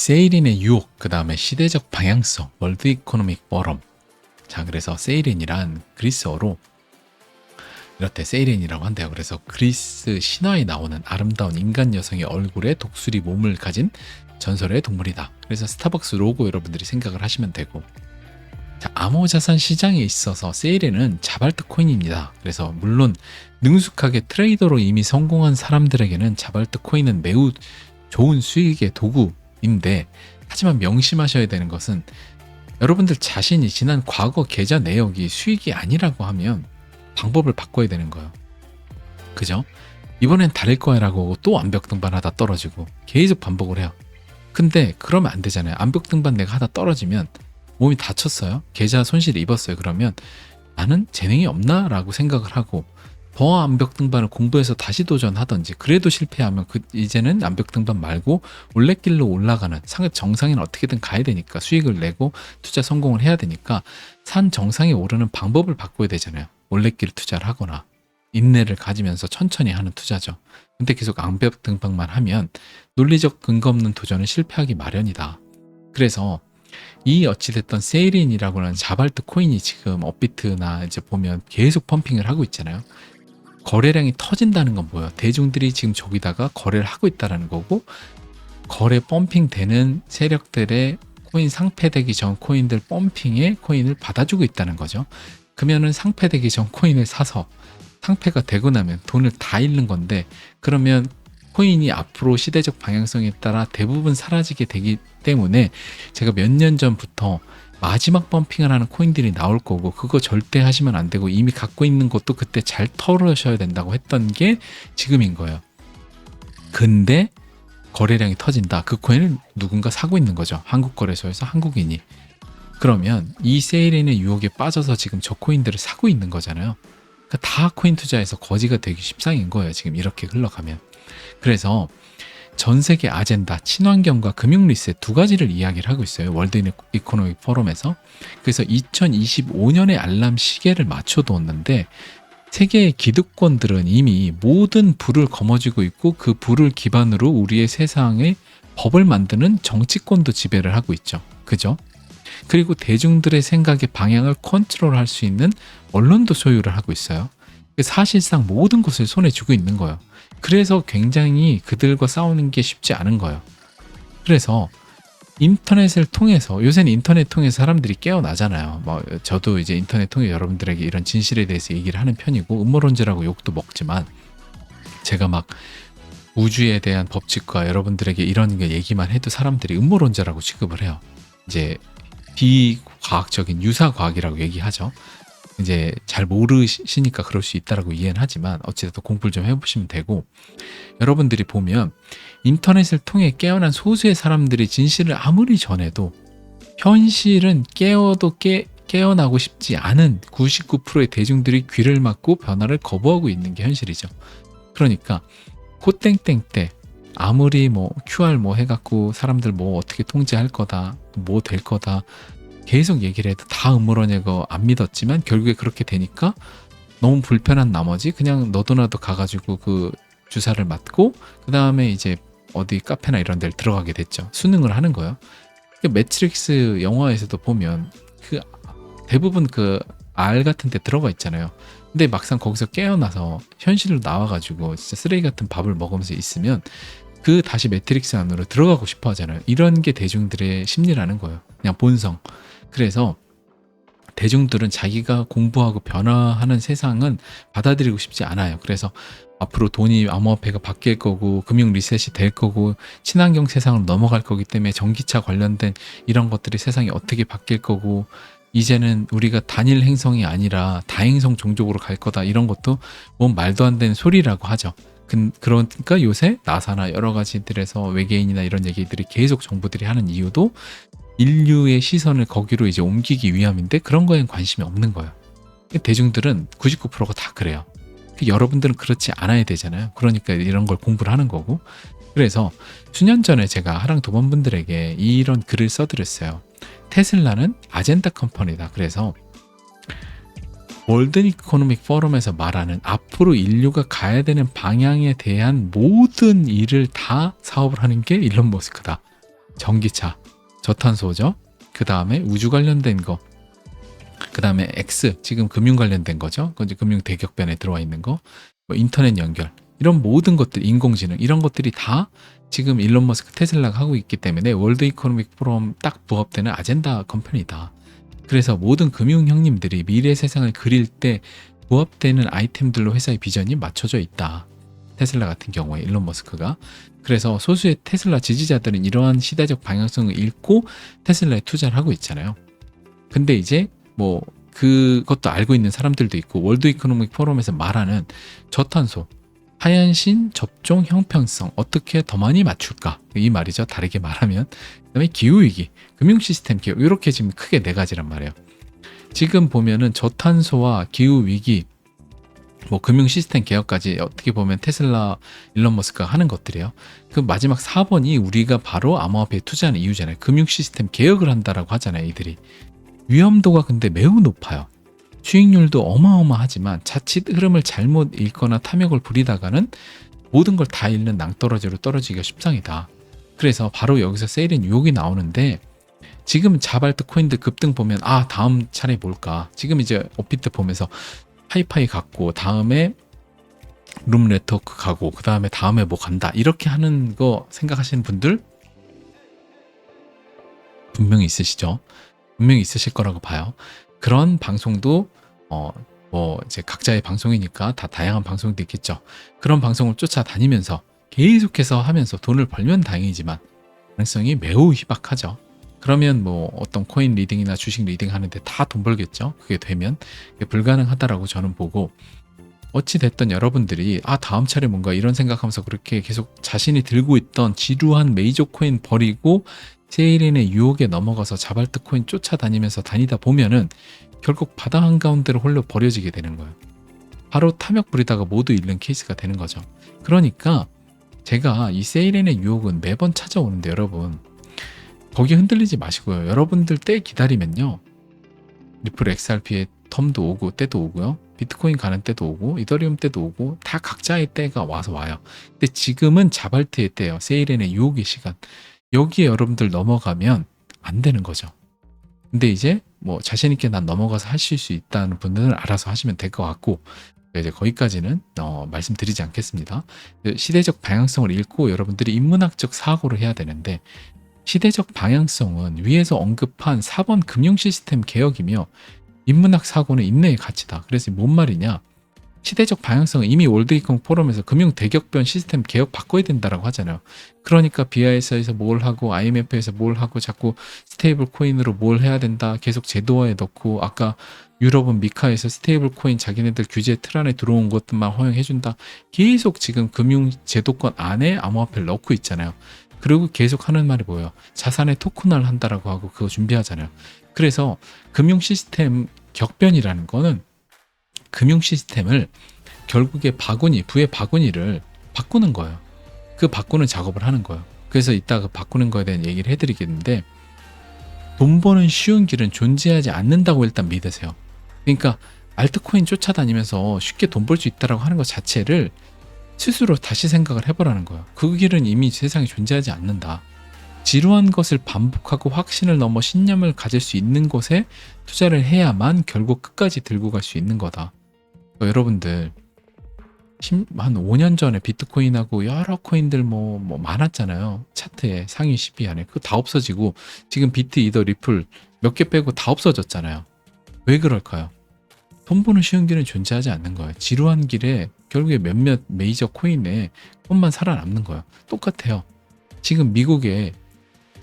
세일인의 유혹, 그 다음에 시대적 방향성, 월드 이코노믹 포럼. 자, 그래서 세일인이란 그리스어로 이렇대 세일인이라고 한대요. 그래서 그리스 신화에 나오는 아름다운 인간 여성의 얼굴에 독수리 몸을 가진 전설의 동물이다. 그래서 스타벅스 로고 여러분들이 생각을 하시면 되고 자, 암호자산 시장에 있어서 세일에는 자발트 코인입니다. 그래서 물론 능숙하게 트레이더로 이미 성공한 사람들에게는 자발트 코인은 매우 좋은 수익의 도구 인데 하지만 명심하셔야 되는 것은 여러분들 자신이 지난 과거 계좌 내역이 수익이 아니라고 하면 방법을 바꿔야 되는 거예요. 그죠? 이번엔 다를 거야라고 또 암벽 등반하다 떨어지고 계속 반복을 해요. 근데 그러면 안 되잖아요. 암벽 등반 내가 하다 떨어지면 몸이 다쳤어요. 계좌 손실을 입었어요. 그러면 나는 재능이 없나라고 생각을 하고 더 암벽 등반을 공부해서 다시 도전하던지 그래도 실패하면 그 이제는 암벽 등반 말고 올레길로 올라가는 상 정상에는 어떻게든 가야 되니까 수익을 내고 투자 성공을 해야 되니까 산 정상에 오르는 방법을 바꿔야 되잖아요. 올레길 투자를 하거나 인내를 가지면서 천천히 하는 투자죠. 근데 계속 암벽 등반만 하면 논리적 근거 없는 도전은 실패하기 마련이다. 그래서 이 어찌됐던 세일인이라고 하는 자발트 코인이 지금 업비트나 이제 보면 계속 펌핑을 하고 있잖아요. 거래량이 터진다는 건 뭐예요? 대중들이 지금 저기다가 거래를 하고 있다는 거고 거래 펌핑 되는 세력들의 코인 상패되기 전 코인들 펌핑에 코인을 받아주고 있다는 거죠. 그러면은 상패되기 전 코인을 사서 상패가 되고 나면 돈을 다 잃는 건데 그러면 코인이 앞으로 시대적 방향성에 따라 대부분 사라지게 되기 때문에 제가 몇 년 전부터 마지막 펌핑을 하는 코인들이 나올 거고 그거 절대 하시면 안 되고 이미 갖고 있는 것도 그때 잘 털으셔야 된다고 했던 게 지금인 거예요. 근데 거래량이 터진다. 그 코인을 누군가 사고 있는 거죠. 한국 거래소에서 한국인이. 그러면 이 세일인의 유혹에 빠져서 지금 저 코인들을 사고 있는 거잖아요. 그러니까 다 코인 투자에서 거지가 되기 십상인 거예요. 지금 이렇게 흘러가면. 그래서 전 세계 아젠다, 친환경과 금융 리셋 두 가지를 이야기를 하고 있어요. 월드 이코노믹 포럼에서. 그래서 2025년에 알람 시계를 맞춰두었는데 세계의 기득권들은 이미 모든 불을 거머쥐고 있고 그 불을 기반으로 우리의 세상에 법을 만드는 정치권도 지배를 하고 있죠. 그죠? 그리고 대중들의 생각의 방향을 컨트롤할 수 있는 언론도 소유를 하고 있어요. 사실상 모든 것을 손에 쥐고 있는 거예요. 그래서 굉장히 그들과 싸우는 게 쉽지 않은 거예요. 그래서 인터넷을 통해서 요새는 인터넷 통해서 사람들이 깨어나잖아요. 뭐 저도 이제 인터넷 통해 여러분들에게 이런 진실에 대해서 얘기를 하는 편이고 음모론자라고 욕도 먹지만 제가 막 우주에 대한 법칙과 여러분들에게 이런 게 얘기만 해도 사람들이 음모론자라고 취급을 해요. 이제 비과학적인 유사 과학이라고 얘기하죠. 이제 잘 모르시니까 그럴 수 있다라고 이해는 하지만 어찌됐든 공부를 좀 해보시면 되고 여러분들이 보면 인터넷을 통해 깨어난 소수의 사람들이 진실을 아무리 전해도 현실은 깨어도 깨, 깨어나고 싶지 않은 99%의 대중들이 귀를 막고 변화를 거부하고 있는 게 현실이죠. 그러니까 코땡땡 때 아무리 뭐 QR 뭐 해갖고 사람들 뭐 어떻게 통제할 거다, 뭐 될 거다, 계속 얘기를 해도 다 음모론이고 안 믿었지만 결국에 그렇게 되니까 너무 불편한 나머지 그냥 너도나도 가가지고 그 주사를 맞고 그 다음에 이제 어디 카페나 이런 데를 들어가게 됐죠. 수능을 하는 거예요. 매트릭스 영화에서도 보면 그 대부분 그 알 같은 데 들어가 있잖아요. 근데 막상 거기서 깨어나서 현실로 나와가지고 진짜 쓰레기 같은 밥을 먹으면서 있으면 그 다시 매트릭스 안으로 들어가고 싶어 하잖아요. 이런 게 대중들의 심리라는 거예요. 그냥 본성. 그래서 대중들은 자기가 공부하고 변화하는 세상은 받아들이고 싶지 않아요. 그래서 앞으로 돈이 암호화폐가 바뀔 거고 금융 리셋이 될 거고 친환경 세상으로 넘어갈 거기 때문에 전기차 관련된 이런 것들이 세상이 어떻게 바뀔 거고 이제는 우리가 단일 행성이 아니라 다행성 종족으로 갈 거다 이런 것도 뭔 말도 안 되는 소리라고 하죠. 그러니까 요새 나사나 여러 가지들에서 외계인이나 이런 얘기들이 계속 정부들이 하는 이유도 인류의 시선을 거기로 이제 옮기기 위함인데 그런 거엔 관심이 없는 거예요. 대중들은 99%가 다 그래요. 여러분들은 그렇지 않아야 되잖아요. 그러니까 이런 걸 공부를 하는 거고. 그래서 수년 전에 제가 하랑 도반분들에게 이런 글을 써드렸어요. 테슬라는 아젠다 컴퍼니다. 그래서 월드 이코노믹 포럼에서 말하는 앞으로 인류가 가야 되는 방향에 대한 모든 일을 다 사업을 하는 게 일론 머스크다. 전기차, 저탄소죠. 그 다음에 우주 관련된 거. 그 다음에 X, 지금 금융 관련된 거죠. 그 이제 금융 대격변에 들어와 있는 거. 뭐 인터넷 연결. 이런 모든 것들, 인공지능, 이런 것들이 다 지금 일론 머스크 테슬라가 하고 있기 때문에 월드 이코노믹 포럼 딱 부합되는 아젠다 컴퍼니다. 그래서 모든 금융 형님들이 미래 세상을 그릴 때 부합되는 아이템들로 회사의 비전이 맞춰져 있다. 테슬라 같은 경우에 일론 머스크가 그래서 소수의 테슬라 지지자들은 이러한 시대적 방향성을 읽고 테슬라에 투자를 하고 있잖아요. 근데 이제 뭐 그것도 알고 있는 사람들도 있고 월드 이코노믹 포럼에서 말하는 저탄소 하얀 신 접종 형평성 어떻게 더 많이 맞출까? 이 말이죠. 다르게 말하면. 그다음에 기후 위기 금융 시스템 기후 이렇게 지금 크게 네 가지란 말이에요. 지금 보면은 저탄소와 기후 위기 뭐 금융 시스템 개혁까지 어떻게 보면 테슬라 일론 머스크가 하는 것들이에요. 그 마지막 4번이 우리가 바로 암호화폐에 투자하는 이유잖아요. 금융 시스템 개혁을 한다라고 하잖아요 이들이. 위험도가 근데 매우 높아요 수익률도 어마어마하지만 자칫 흐름을 잘못 읽거나 탐욕을 부리다가는 모든 걸 다 잃는 낭떠러지로 떨어지기가 십상이다. 그래서 바로 여기서 세일인 유혹이 나오는데 지금 자발트 코인들 급등 보면 아 다음 차례 뭘까? 지금 이제 오피트 보면서 하이파이 갖고 다음에 룸 네트워크 가고 그 다음에 다음에 뭐 간다 이렇게 하는 거 생각하시는 분들 분명히 있으시죠? 분명히 있으실 거라고 봐요. 그런 방송도 어 뭐 이제 각자의 방송이니까 다 다양한 방송도 있겠죠. 그런 방송을 쫓아다니면서 계속해서 하면서 돈을 벌면 다행이지만 가능성이 매우 희박하죠. 그러면 뭐 어떤 코인 리딩이나 주식 리딩 하는데 다 돈 벌겠죠. 그게 되면 그게 불가능하다라고 저는 보고 어찌 됐든 여러분들이 아 다음 차례 뭔가 이런 생각하면서 그렇게 계속 자신이 들고 있던 지루한 메이저 코인 버리고 세일인의 유혹에 넘어가서 자발트 코인 쫓아다니면서 다니다 보면은 결국 바다 한가운데로 홀려 버려지게 되는 거예요. 바로 탐욕 부리다가 모두 잃는 케이스가 되는 거죠. 그러니까 제가 이 세일인의 유혹은 매번 찾아오는데 여러분 거기 흔들리지 마시고요. 여러분들 때 기다리면요. 리플 XRP의 텀도 오고 때도 오고요. 비트코인 가는 때도 오고 이더리움 때도 오고 다 각자의 때가 와서 와요. 근데 지금은 자발트의 때예요. 세일인의 유혹의 시간. 여기에 여러분들 넘어가면 안 되는 거죠. 근데 이제 뭐 자신 있게 난 넘어가서 하실 수 있다는 분들은 알아서 하시면 될 것 같고 이제 거기까지는 어, 말씀드리지 않겠습니다. 시대적 방향성을 읽고 여러분들이 인문학적 사고를 해야 되는데 시대적 방향성은 위에서 언급한 4번 금융 시스템 개혁이며 인문학 사고는 인내의 가치다. 그래서 뭔 말이냐? 시대적 방향성은 이미 월드이콘 포럼에서 금융 대격변 시스템 개혁 바꿔야 된다라고 하잖아요. 그러니까 BIS에서 뭘 하고 IMF에서 뭘 하고 자꾸 스테이블 코인으로 뭘 해야 된다. 계속 제도화에 넣고 아까 유럽은 미카에서 스테이블 코인 자기네들 규제 틀 안에 들어온 것들만 허용해 준다. 계속 지금 금융 제도권 안에 암호화폐를 넣고 있잖아요. 그리고 계속 하는 말이 뭐예요? 자산의 토큰화를 한다라고 하고 그거 준비하잖아요. 그래서 금융 시스템 격변이라는 거는 금융 시스템을 결국에 바구니, 부의 바구니를 바꾸는 거예요. 그 바꾸는 작업을 하는 거예요. 그래서 이따가 바꾸는 거에 대한 얘기를 해드리겠는데 돈 버는 쉬운 길은 존재하지 않는다고 일단 믿으세요. 그러니까 알트코인 쫓아다니면서 쉽게 돈 벌 수 있다라고 하는 것 자체를 스스로 다시 생각을 해보라는 거예요. 그 길은 이미 세상에 존재하지 않는다. 지루한 것을 반복하고 확신을 넘어 신념을 가질 수 있는 곳에 투자를 해야만 결국 끝까지 들고 갈 수 있는 거다. 어, 여러분들 한 5년 전에 비트코인하고 여러 코인들 뭐, 뭐 많았잖아요. 차트에 상위 10위 안에. 그거 다 없어지고 지금 비트, 이더, 리플 몇 개 빼고 다 없어졌잖아요. 왜 그럴까요? 돈 버는 쉬운 길은 존재하지 않는 거예요. 지루한 길에 결국에 몇몇 메이저 코인에 돈만 살아남는 거예요. 똑같아요. 지금 미국의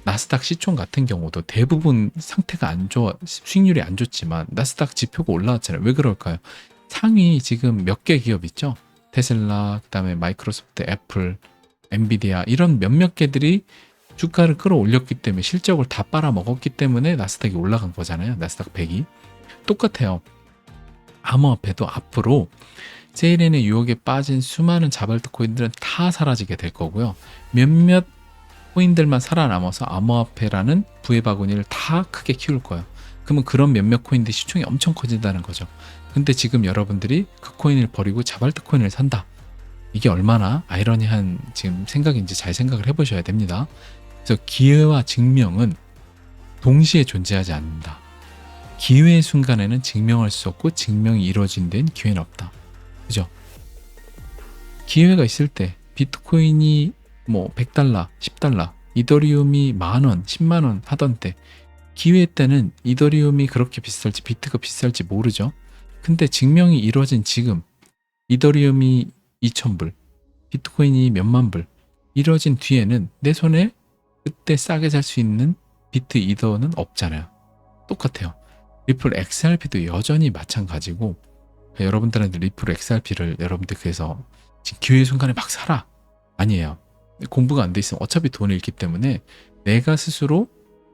나스닥 시총 같은 경우도 대부분 상태가 안 좋아, 수익률이 안 좋지만 나스닥 지표가 올라왔잖아요. 왜 그럴까요? 상위 지금 몇 개 기업 있죠? 테슬라, 그다음에 마이크로소프트, 애플, 엔비디아 이런 몇몇 개들이 주가를 끌어올렸기 때문에 실적을 다 빨아먹었기 때문에 나스닥이 올라간 거잖아요. 나스닥 100이. 똑같아요. 암호화폐도 앞으로 세일엔의 유혹에 빠진 수많은 자발트 코인들은 다 사라지게 될 거고요. 몇몇 코인들만 살아남아서 암호화폐라는 부의 바구니를 다 크게 키울 거예요. 그러면 그런 몇몇 코인들 시총이 엄청 커진다는 거죠. 근데 지금 여러분들이 그 코인을 버리고 자발트 코인을 산다. 이게 얼마나 아이러니한 지금 생각인지 잘 생각을 해보셔야 됩니다. 그래서 기회와 증명은 동시에 존재하지 않는다. 기회의 순간에는 증명할 수 없고 증명이 이루어진 데는 기회는 없다. 그죠? 기회가 있을 때 비트코인이 뭐 100달러, 10달러, 이더리움이 만 원, 10만 원 하던 때 기회 때는 이더리움이 그렇게 비쌀지 비트가 비쌀지 모르죠. 근데 증명이 이루어진 지금 이더리움이 2,000불, 비트코인이 몇만 불 이루어진 뒤에는 내 손에 그때 싸게 살 수 있는 비트 이더는 없잖아요. 똑같아요. 리플 XRP도 여전히 마찬가지고 여러분들한테 리플 XRP를 여러분들 그래서 지금 기회 순간에 막 사라 아니에요. 공부가 안 돼 있으면 어차피 돈을 잃기 때문에 내가 스스로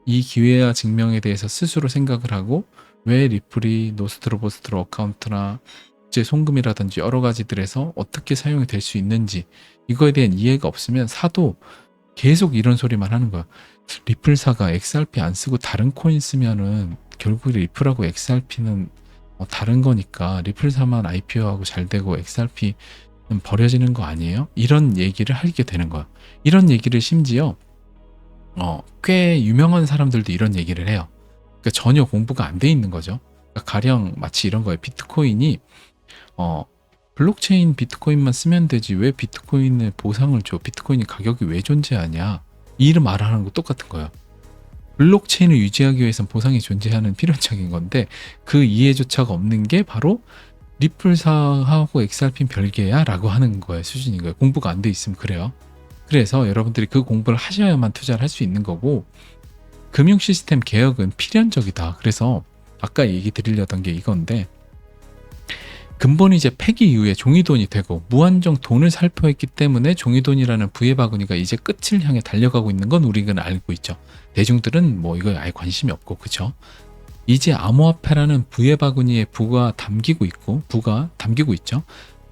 이 기회와 증명에 대해서 스스로 생각을 하고 왜 리플이 노스트로보스트로 어카운트나 국제 송금이라든지 여러 가지들에서 어떻게 사용이 될 수 있는지 이거에 대한 이해가 없으면 사도 계속 이런 소리만 하는 거야. 리플사가 XRP 안 쓰고 다른 코인 쓰면은 결국 리플하고 XRP는 어, 다른 거니까 리플사만 IPO하고 잘 되고 XRP는 버려지는 거 아니에요? 이런 얘기를 하게 되는 거야. 이런 얘기를 심지어 어, 꽤 유명한 사람들도 이런 얘기를 해요. 그러니까 전혀 공부가 안 돼 있는 거죠. 그러니까 가령 마치 이런 거예요. 비트코인이 어, 블록체인 비트코인만 쓰면 되지 왜 비트코인에 보상을 줘? 비트코인이 가격이 왜 존재하냐? 이 이름 말하는 거 똑같은 거예요. 블록체인을 유지하기 위해서는 보상이 존재하는 필연적인 건데 그 이해조차가 없는 게 바로 리플사하고 XRP 별개야 라고 하는 거예요 수준인 거예요 공부가 안 돼 있으면 그래요 그래서 여러분들이 그 공부를 하셔야만 투자를 할 수 있는 거고 금융 시스템 개혁은 필연적이다 그래서 아까 얘기 드리려던 게 이건데 근본이 이제 폐기 이후에 종이돈이 되고 무한정 돈을 살포했기 때문에 종이돈이라는 부의 바구니가 이제 끝을 향해 달려가고 있는 건 우리는 알고 있죠. 대중들은 뭐 이거 아예 관심이 없고 그쵸? 이제 암호화폐라는 부의 바구니에 부가 담기고 있고 부가 담기고 있죠.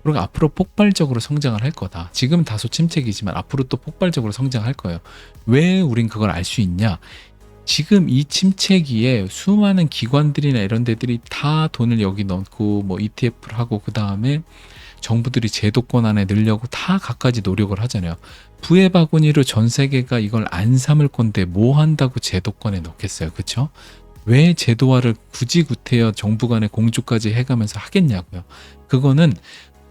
그리고 앞으로 폭발적으로 성장을 할 거다. 지금 다소 침체기지만 앞으로 또 폭발적으로 성장할 거예요. 왜 우린 그걸 알 수 있냐? 지금 이 침체기에 수많은 기관들이나 이런 데들이 다 돈을 여기 넣고 뭐 ETF를 하고 그 다음에 정부들이 제도권 안에 넣으려고 다 갖가지 노력을 하잖아요. 부의 바구니로 전 세계가 이걸 안 삼을 건데 뭐 한다고 제도권에 넣겠어요. 그쵸? 왜 제도화를 굳이 구태여 정부 간의 공조까지 해가면서 하겠냐고요. 그거는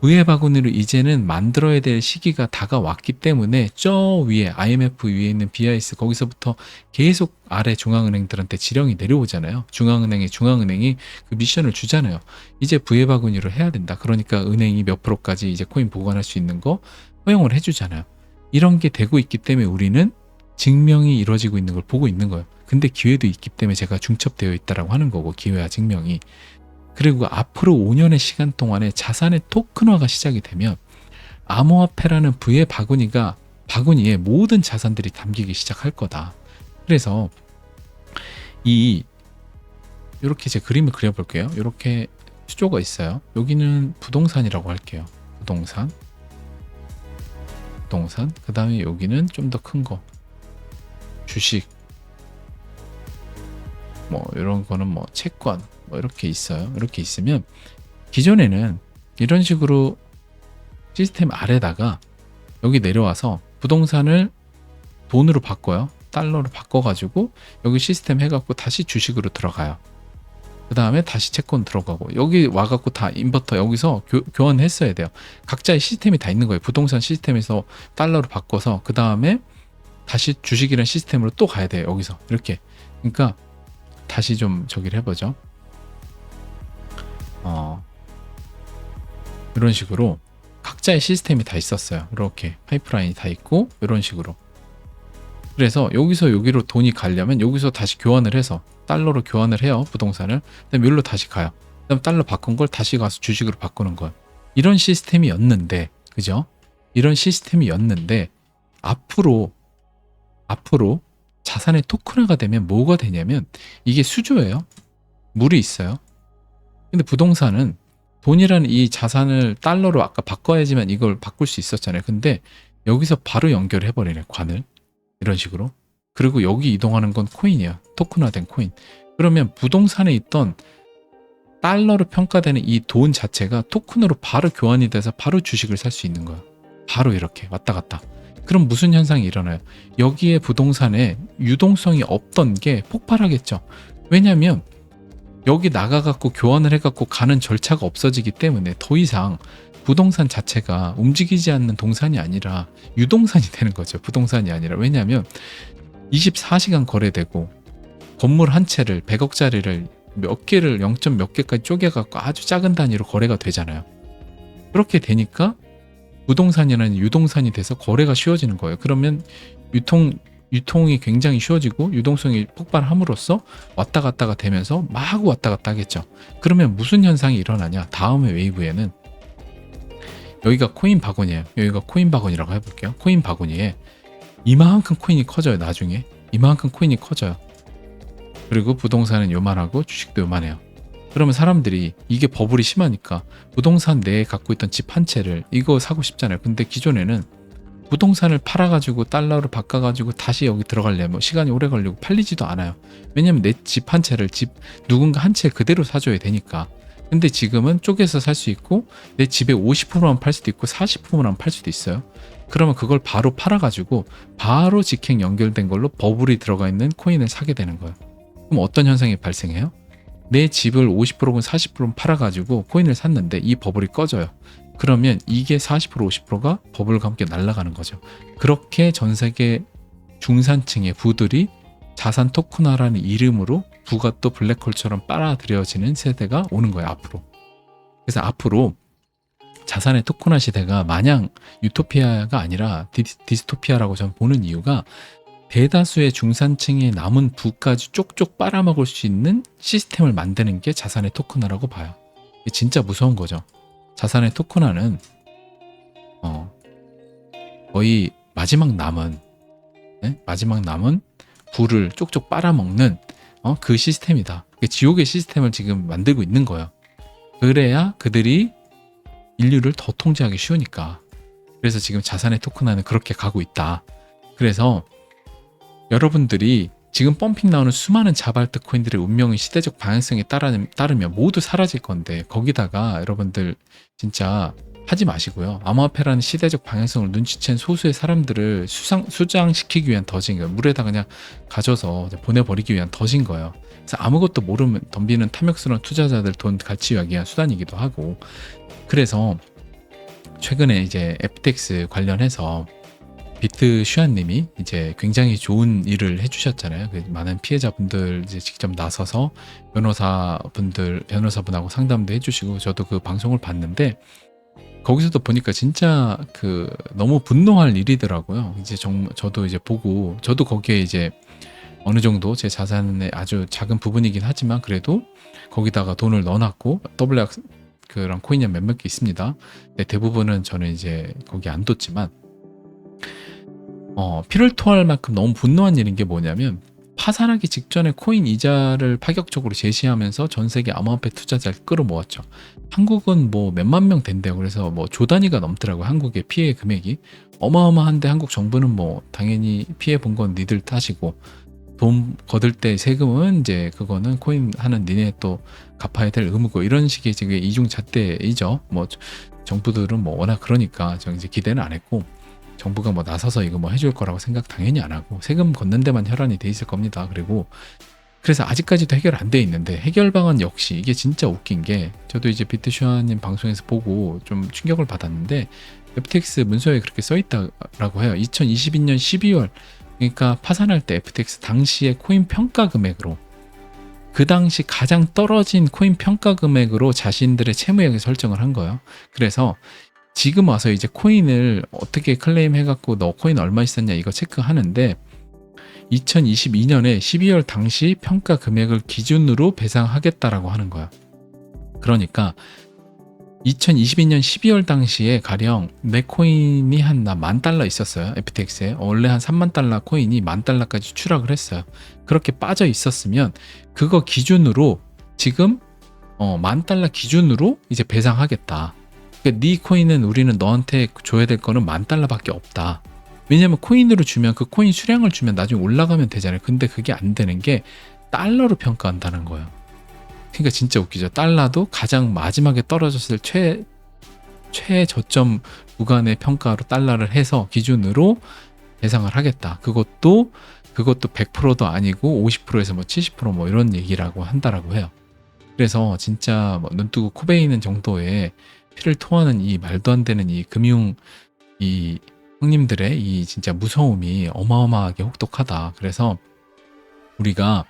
부의 바구니로 이제는 만들어야 될 시기가 다가왔기 때문에 저 위에 IMF 위에 있는 BIS 거기서부터 계속 아래 중앙은행들한테 지령이 내려오잖아요. 중앙은행이 중앙은행이 그 미션을 주잖아요. 이제 부의 바구니로 해야 된다. 그러니까 은행이 몇 프로까지 이제 코인 보관할 수 있는 거 허용을 해주잖아요. 이런 게 되고 있기 때문에 우리는 증명이 이루어지고 있는 걸 보고 있는 거예요. 근데 기회도 있기 때문에 제가 중첩되어 있다라고 하는 거고 기회와 증명이 그리고 앞으로 5년의 시간 동안에 자산의 토큰화가 시작이 되면 암호화폐라는 부의 바구니가 바구니에 모든 자산들이 담기기 시작할 거다. 그래서 이 이렇게 제 그림을 그려볼게요. 이렇게 수조가 있어요. 여기는 부동산이라고 할게요. 부동산, 부동산. 그 다음에 여기는 좀 더 큰 거, 주식. 뭐 이런 거는 뭐 채권, 뭐 이렇게 있어요. 이렇게 있으면 기존에는 이런 식으로 시스템 아래다가 여기 내려와서 부동산을 돈으로 바꿔요. 달러로 바꿔가지고 여기 시스템 해갖고 다시 주식으로 들어가요. 그 다음에 다시 채권 들어가고 여기 와갖고 다 인버터 여기서 교, 교환했어야 돼요. 각자의 시스템이 다 있는 거예요. 부동산 시스템에서 달러로 바꿔서 그 다음에 다시 주식이라는 시스템으로 또 가야 돼요. 여기서 이렇게. 그러니까 다시 좀 저기를 해보죠. 어, 이런 식으로 각자의 시스템이 다 있었어요. 이렇게 파이프라인이 다 있고 이런 식으로. 그래서 여기서 여기로 돈이 가려면 여기서 다시 교환을 해서 달러로 교환을 해요 부동산을. 그다음 여기로 다시 가요. 그다음 달러 바꾼 걸 다시 가서 주식으로 바꾸는 거예요. 이런 시스템이었는데, 그죠? 이런 시스템이었는데 앞으로 앞으로 자산의 토큰화가 되면 뭐가 되냐면 이게 수조예요. 물이 있어요. 근데 부동산은 돈이라는 이 자산을 달러로 아까 바꿔야지만 이걸 바꿀 수 있었잖아요. 근데 여기서 바로 연결해 버리네 관을 이런 식으로. 그리고 여기 이동하는 건 코인이에요. 토큰화된 코인. 그러면 부동산에 있던 달러로 평가되는 이 돈 자체가 토큰으로 바로 교환이 돼서 바로 주식을 살 수 있는 거예요. 바로 이렇게 왔다 갔다. 그럼 무슨 현상이 일어나요? 여기에 부동산에 유동성이 없던 게 폭발하겠죠. 왜냐하면 여기 나가갖고 교환을 해갖고 가는 절차가 없어지기 때문에 더 이상 부동산 자체가 움직이지 않는 동산이 아니라 유동산이 되는 거죠. 부동산이 아니라. 왜냐하면 24시간 거래되고 건물 한 채를 100억짜리를 몇 개를 0. 몇 개까지 쪼개갖고 아주 작은 단위로 거래가 되잖아요. 그렇게 되니까 부동산이라는 유동산이 돼서 거래가 쉬워지는 거예요. 그러면 유통 유통이 굉장히 쉬워지고 유동성이 폭발함으로써 왔다 갔다가 되면서 마구 왔다 갔다 하겠죠. 그러면 무슨 현상이 일어나냐? 다음의 웨이브에는 여기가 코인 바구니에요. 여기가 코인 바구니라고 해볼게요. 코인 바구니에 이만큼 코인이 커져요. 나중에 이만큼 코인이 커져요. 그리고 부동산은 요만하고 주식도 요만해요. 그러면 사람들이 이게 버블이 심하니까 부동산 내에 갖고 있던 집 한 채를 이거 사고 싶잖아요. 근데 기존에는 부동산을 팔아가지고 달러로 바꿔가지고 다시 여기 들어가려면 시간이 오래 걸리고 팔리지도 않아요. 왜냐면 내 집 한 채를 집 누군가 한 채 그대로 사줘야 되니까. 근데 지금은 쪼개서 살 수 있고 내 집에 50%만 팔 수도 있고 40%만 팔 수도 있어요. 그러면 그걸 바로 팔아가지고 바로 직행 연결된 걸로 버블이 들어가 있는 코인을 사게 되는 거예요. 그럼 어떤 현상이 발생해요? 내 집을 50%건 40%는 팔아가지고 코인을 샀는데 이 버블이 꺼져요. 그러면 이게 40% 50%가 버블과 함께 날아가는 거죠. 그렇게 전 세계 중산층의 부들이 자산 토큰화라는 이름으로 부가 또 블랙홀처럼 빨아들여지는 세대가 오는 거예요 앞으로. 그래서 앞으로 자산의 토큰화 시대가 마냥 유토피아가 아니라 디, 디스토피아라고 저는 보는 이유가 대다수의 중산층의 남은 부까지 쪽쪽 빨아먹을 수 있는 시스템을 만드는 게 자산의 토큰화라고 봐요. 진짜 무서운 거죠. 자산의 토큰화는 어, 거의 마지막 남은 네? 마지막 남은 부를 쪽쪽 빨아먹는 어, 그 시스템이다. 지옥의 시스템을 지금 만들고 있는 거예요. 그래야 그들이 인류를 더 통제하기 쉬우니까. 그래서 지금 자산의 토큰화는 그렇게 가고 있다. 그래서 여러분들이 지금 펌핑 나오는 수많은 자발트 코인들의 운명의 시대적 방향성에 따르면 모두 사라질 건데 거기다가 여러분들 진짜 하지 마시고요. 암호화폐라는 시대적 방향성을 눈치챈 소수의 사람들을 수상, 수장시키기 위한 덫인 거예요. 물에다 그냥 가져서 보내버리기 위한 덫인 거예요. 그래서 아무것도 모르면 덤비는 탐욕스러운 투자자들 돈 같이 위한 수단이기도 하고 그래서 최근에 이제 FTX 관련해서 비트 슈안님이 이제 굉장히 좋은 일을 해주셨잖아요. 그 많은 피해자분들 이제 직접 나서서 변호사분들 변호사분하고 상담도 해주시고 저도 그 방송을 봤는데 거기서도 보니까 진짜 그 너무 분노할 일이더라고요. 이제 정 저도 이제 보고 저도 거기에 이제 어느 정도 제 자산의 아주 작은 부분이긴 하지만 그래도 거기다가 돈을 넣어놨고 더블랙 그런 코인이 몇몇 개 있습니다. 네, 대부분은 저는 이제 거기 안 뒀지만 어, 피를 토할 만큼 너무 분노한 일인 게 뭐냐면 파산하기 직전에 코인 이자를 파격적으로 제시하면서 전 세계 암호화폐 투자자를 끌어모았죠. 한국은 뭐 몇만 명 된대요. 그래서 뭐 조 단위가 넘더라고요. 한국의 피해 금액이 어마어마한데 한국 정부는 뭐 당연히 피해 본 건 니들 탓이고 돈 거둘 때 세금은 이제 그거는 코인 하는 니네 또 갚아야 될 의무고 이런 식의 지금 이중 잣대이죠. 뭐 정부들은 뭐 워낙 그러니까 저 이제 기대는 안 했고 정부가 뭐 나서서 이거 뭐 해줄 거라고 생각 당연히 안 하고 세금 걷는 데만 혈안이 돼 있을 겁니다. 그리고 그래서 아직까지도 해결 안 돼 있는데 해결 방안 역시 이게 진짜 웃긴 게 저도 이제 비트슈아님 방송에서 보고 좀 충격을 받았는데 FTX 문서에 그렇게 써 있다라고 해요. 2022년 12월 그러니까 파산할 때 FTX 당시의 코인 평가 금액으로 그 당시 가장 떨어진 코인 평가 금액으로 자신들의 채무액을 설정을 한 거예요. 그래서 지금 와서 이제 코인을 어떻게 클레임 해갖고 너 코인 얼마 있었냐 이거 체크하는데 2022년에 12월 당시 평가 금액을 기준으로 배상하겠다라고 하는 거야. 그러니까 2022년 12월 당시에 가령 내 코인이 한 나 만 달러 있었어요. FTX에. 원래 한 3만 달러 코인이 만 달러까지 추락을 했어요. 그렇게 빠져 있었으면 그거 기준으로 지금 어, 만 달러 기준으로 이제 배상하겠다. 그러니까 네 코인은 우리는 너한테 줘야 될 거는 만 달러밖에 없다. 왜냐면 코인으로 주면 그 코인 수량을 주면 나중에 올라가면 되잖아요. 근데 그게 안 되는 게 달러로 평가한다는 거예요. 그러니까 진짜 웃기죠. 달러도 가장 마지막에 떨어졌을 최 최저점 구간의 평가로 달러를 해서 기준으로 배상을 하겠다. 그것도 그것도 100%도 아니고 50%에서 뭐 70%뭐 이런 얘기라고 한다라고 해요. 그래서 진짜 뭐 눈뜨고 코 베이는 정도의 피를 토하는 이 말도 안 되는 이 금융 이 형님들의 이 진짜 무서움이 어마어마하게 혹독하다. 그래서 우리가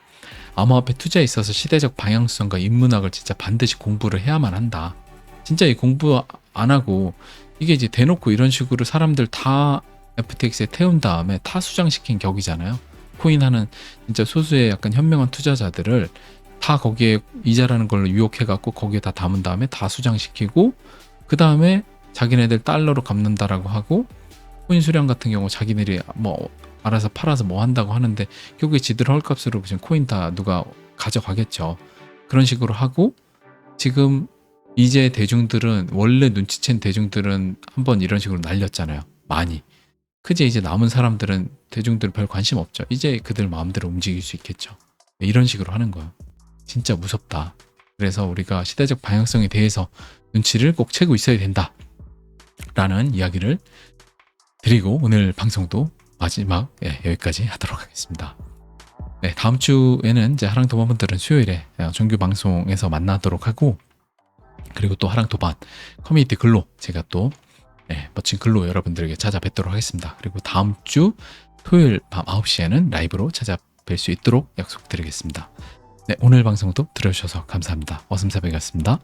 암호화폐 투자에 있어서 시대적 방향성과 인문학을 진짜 반드시 공부를 해야만 한다. 진짜 이 공부 안 하고 이게 이제 대놓고 이런 식으로 사람들 다 FTX에 태운 다음에 타 수장시킨 격이잖아요. 코인 하는 진짜 소수의 약간 현명한 투자자들을 다 거기에 이자라는 걸로 유혹해갖고 거기에 다 담은 다음에 다 수장시키고 그 다음에 자기네들 달러로 갚는다라고 하고 코인 수량 같은 경우 자기들이 뭐 알아서 팔아서 뭐 한다고 하는데 결국에 지들 헐값으로 지금 코인 다 누가 가져가겠죠. 그런 식으로 하고 지금 이제 대중들은 원래 눈치챈 대중들은 한번 이런 식으로 날렸잖아요. 많이. 그제 이제 남은 사람들은 대중들 별 관심 없죠. 이제 그들 마음대로 움직일 수 있겠죠. 이런 식으로 하는 거예요. 진짜 무섭다. 그래서 우리가 시대적 방향성에 대해서 눈치를 꼭 채고 있어야 된다. 라는 이야기를 드리고 오늘 방송도 마지막 예, 여기까지 하도록 하겠습니다. 네, 다음 주에는 이제 하랑 도반분들은 수요일에 어, 정규 방송에서 만나도록 하고 그리고 또 하랑 도반 커뮤니티 글로 제가 또 예, 멋진 글로 여러분들에게 찾아뵙도록 하겠습니다. 그리고 다음 주 토요일 밤 9시에는 라이브로 찾아뵐 수 있도록 약속드리겠습니다. 네, 오늘 방송도 들어주셔서 감사합니다. 어슴사백이었습니다.